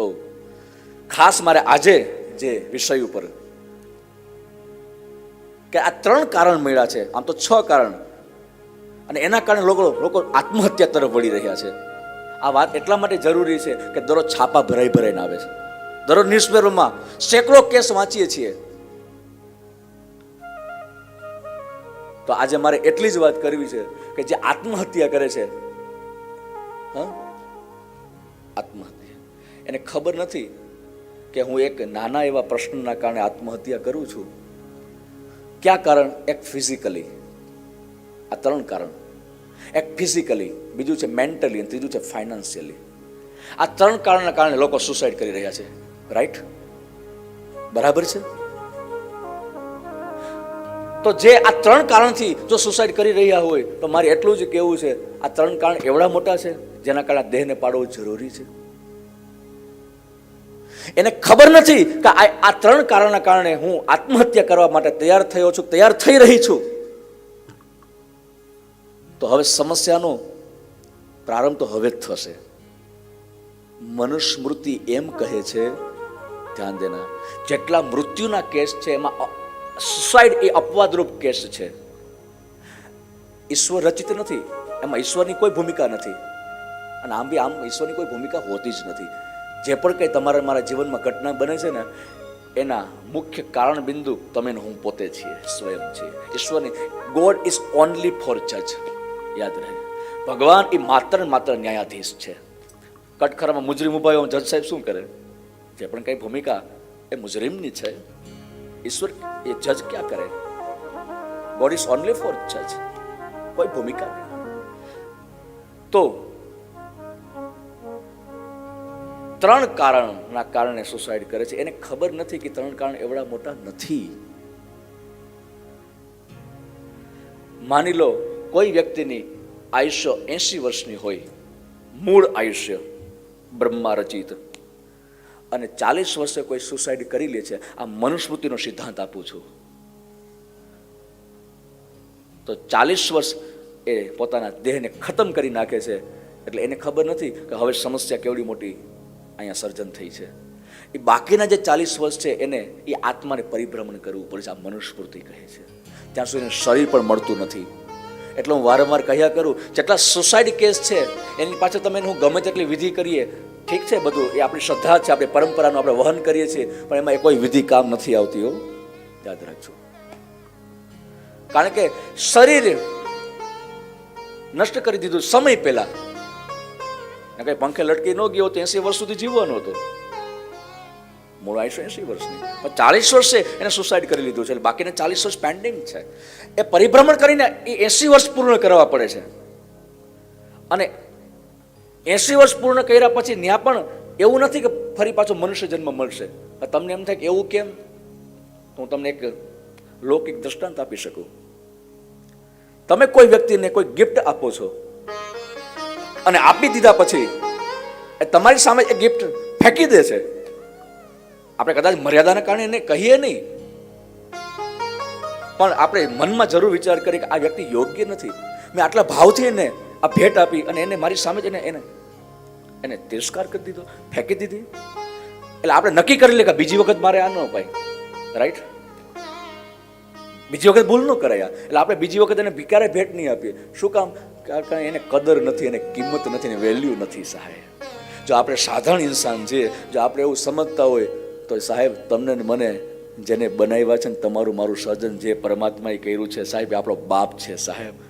તો ખાસ મારે આજે જે વિષય ઉપર કે આ ત્રણ કારણ મળ્યા છે, આમ તો છ કારણ. અને એના કારણે લોકો લોકો આત્મહત્યા તરફ વળી રહ્યા છે. આ વાત એટલા માટે જરૂરી છે કે દરરોજ છાપા ભરાઈ ભરાઈને આવે છે. દરરોજ ન્યૂઝપેપરમાં સેંકડો કેસ વાંચીએ છીએ. તો આજે મારે એટલી જ વાત કરવી છે કે જે આત્મહત્યા કરે છે, હા? આત્મહત્યા. એને ખબર નથી કે હું એક નાના એવા પ્રશ્નના કારણે આત્મહત્યા કરું છું. ક્યાં કારણ? એક ફિઝિકલી આ ત્રણ કારણ. એક ફિઝિકલી બીજું છે મેન્ટલી અને ત્રીજું છે ફાઇનાન્શિયલી આ ત્રણ કારણના કારણે લોકો સુસાઇડ કરી રહ્યા છે. રાઈટ બરાબર છે? તો જે આ ત્રણ કારણથી જો સુસાઇડ કરી રહ્યા હોય, તો મારે એટલું જ કહેવું છે, આ ત્રણ કારણ એવડા મોટા છે, જેના કારણે દેહને પાડવો જરૂરી છે. એને ખબર નથી કે આ ત્રણ કારણના કારણે હું આત્મહત્યા કરવા માટે તૈયાર થયો છું, તૈયાર થઈ રહી છું. તો હવે સમસ્યાનો પ્રારંભ તો હવે જ થશે. મનુસ્મૃતિ એમ કહે છે, ધ્યાન દેના, જેટલા મૃત્યુના કેસ છે, એમાં સુસાઇડ એ અપવાદરૂપ કેસ છે. ઈશ્વર રચિત નથી, એમાં ઈશ્વરની કોઈ ભૂમિકા નથી. અને આમ બી આમ ઈશ્વરની કોઈ ભૂમિકા હોતી જ નથી. જે પણ કંઈ તમારા મારા જીવનમાં ઘટના બને છે ને, એના મુખ્ય કારણ બિંદુ તમે હું પોતે છીએ, સ્વયં છીએ. ઈશ્વરની ગોડ ઇઝ ઓનલી ફોર જજ યાદ રહે. ભગવાન એ માત્ર ને માત્ર ન્યાયાધીશ છે. કટખરામાં મુજરીમ ઊભા હોય, જજ સાહેબ શું કરે? જે પણ કંઈ ભૂમિકા એ મુજરીમની છે. ઈશ્વર એ જજ ક્યાં કરે? ગોડ ઇઝ ઓનલી ફોર જજ કોઈ ભૂમિકા નહીં. તો ત્રણ કારણના કારણે સુસાઇડ કરે છે. એને ખબર નથી કે ત્રણ કારણ એવડા મોટા નથી. માની લો, કોઈ વ્યક્તિની આયુષ્ય એંશી વર્ષની હોય, મૂળ આયુષ્ય બ્રહ્મા રચિત, અને ચાલીસ વર્ષે કોઈ સુસાઇડ કરી લે છે, આ મનુસ્મૃતિનો સિદ્ધાંત આપું છું. તો ચાલીસ વર્ષ એ પોતાના દેહને ખતમ કરી નાખે છે, એટલે એને ખબર નથી કે હવે સમસ્યા કેવડી મોટી અહીંયા સર્જન થઈ છે. એ બાકીના જે ચાલીસ વર્ષ છે એને એ આત્માને પરિભ્રમણ કરવું પડે છે, આ મનુસ્મૃતિ કહે છે. ત્યાં સુધી શરીર પણ મળતું નથી. એટલે હું વારંવાર કહ્યા કરું, જેટલા સુસાઇડ કેસ છે, એની પાછળ તમે હું ગમે તેટલી વિધિ કરીએ, ઠીક છે બધું, એ આપણી શ્રદ્ધા છે, આપણી પરંપરાનું આપણે વહન કરીએ છીએ, પણ એમાં એ કોઈ વિધિ કામ નથી આવતી હો. યાદ રાખજો. કારણ કે શરીર નષ્ટ કરી દીધું સમય પહેલા. કઈ પંખે લટકી ન ગયો તો એસી વર્ષ સુધી જીવવાનો હતો. મૂળ આયુષ્ય એસી વર્ષની. પણ ચાલીસ વર્ષે એને સુસાઇડ કરી લીધું છે. બાકીના ચાલીસ વર્ષ પેન્ડિંગ છે. એ પરિભ્રમણ કરીને એ એસી વર્ષ પૂર્ણ કરવા પડે છે. અને એસી વર્ષ પૂર્ણ કર્યા પછી ત્યાં પણ એવું નથી કે ફરી પાછો મનુષ્ય જન્મ મળશે. તમને એમ થાય કે એવું કેમ? તો હું તમને એક લૌકિક દ્રષ્ટાંત આપી શકું. તમે કોઈ વ્યક્તિને કોઈ ગિફ્ટ આપો છો અને આપી દીધા પછી એ તમારી સામે એ ગિફ્ટ ફેંકી દે છે. આપણે કદાચ મર્યાદાના કારણે એને કહીએ નહીં. પણ આપણે મનમાં જરૂર વિચાર કરીએ કે આ વ્યક્તિ યોગ્ય નથી. મેં આટલા ભાવથી એને આ ભેટ આપી અને એને મારી સામે જ એને એને એને તિરસ્કાર કરી દીધો, ફેંકી દીધી. એટલે આપણે નક્કી કરી લે કે બીજી વખત મારે આ ન અપાય રાઈટ બીજી વખત ભૂલ ન કરાય એટલે આપણે બીજી વખત એને ક્યારે ભેટ નહીં આપીએ. શું કામ? કારણ એને કદર નથી એને કિંમત નથી એને વેલ્યુ નથી સાહેબ. જો આપણે સાધારણ ઇન્સાન છે જો આપણે એવું સમજતા હોય, તો સાહેબ તમને મને જેને બનાવ્યા છે ને તમારું મારું સર્જન જે પરમાત્માએ કર્યું છે, સાહેબ આપણો બાપ છે સાહેબ.